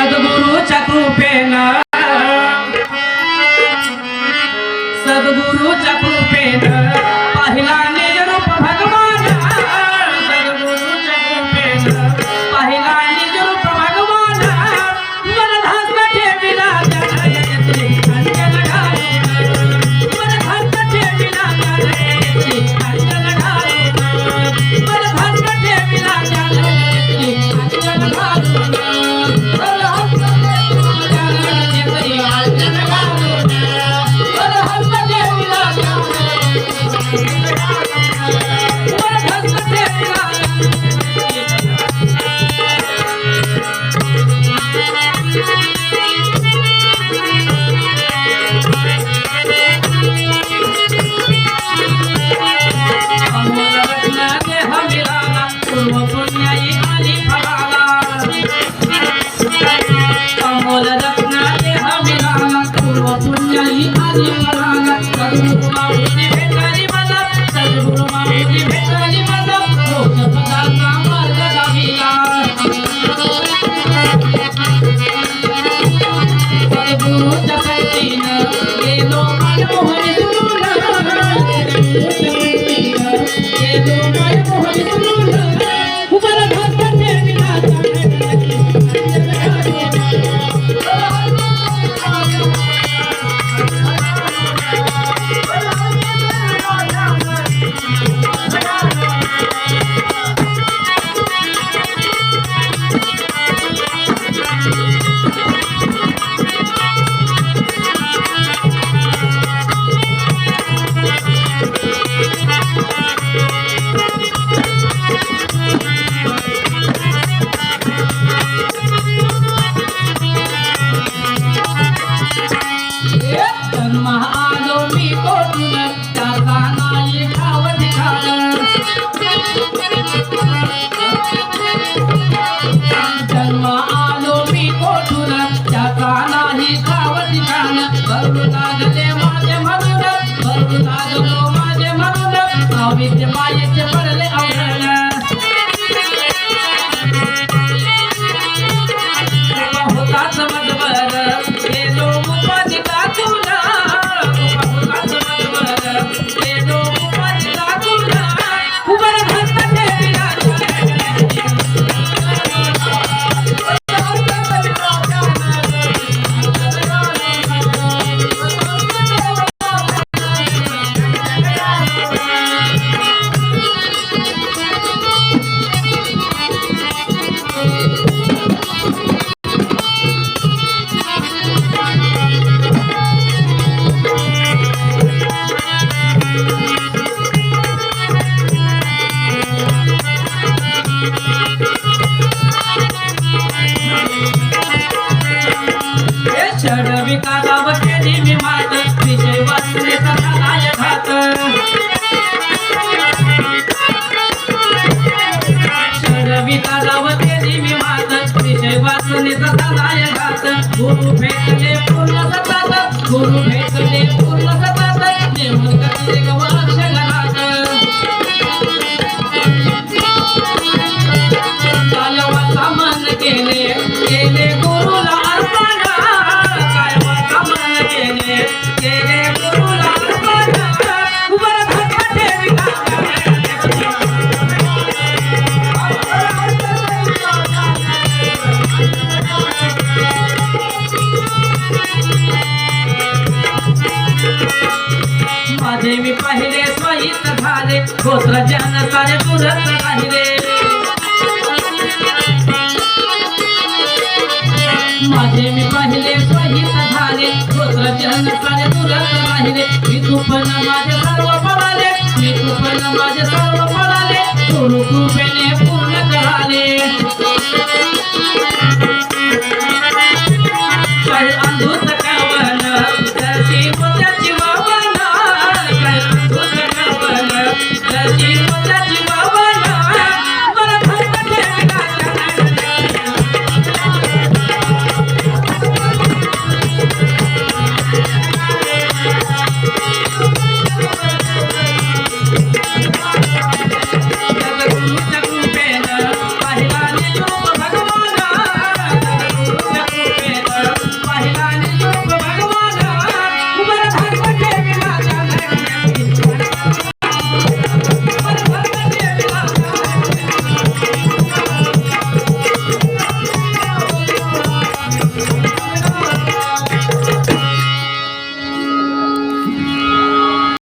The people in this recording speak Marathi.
సద్గురు చకృపేణ సద్గురు చక గురు భేదలే పూర్ణ సతాత గురు భేదలే పూర్ణ సతాత నేను కదిలిగ వాక్షల तुझे मी पाहिले स्वाहित झाले. गोत्र जन सारे तुझच राहिले. माझे मी पाहिले स्वाहित झाले. गोत्र जन सारे तुझच राहिले. मी तू पण माझे सर्व पडाले मी तू पण माझे सर्व पडाले तू रूपेने पूर्ण झाले.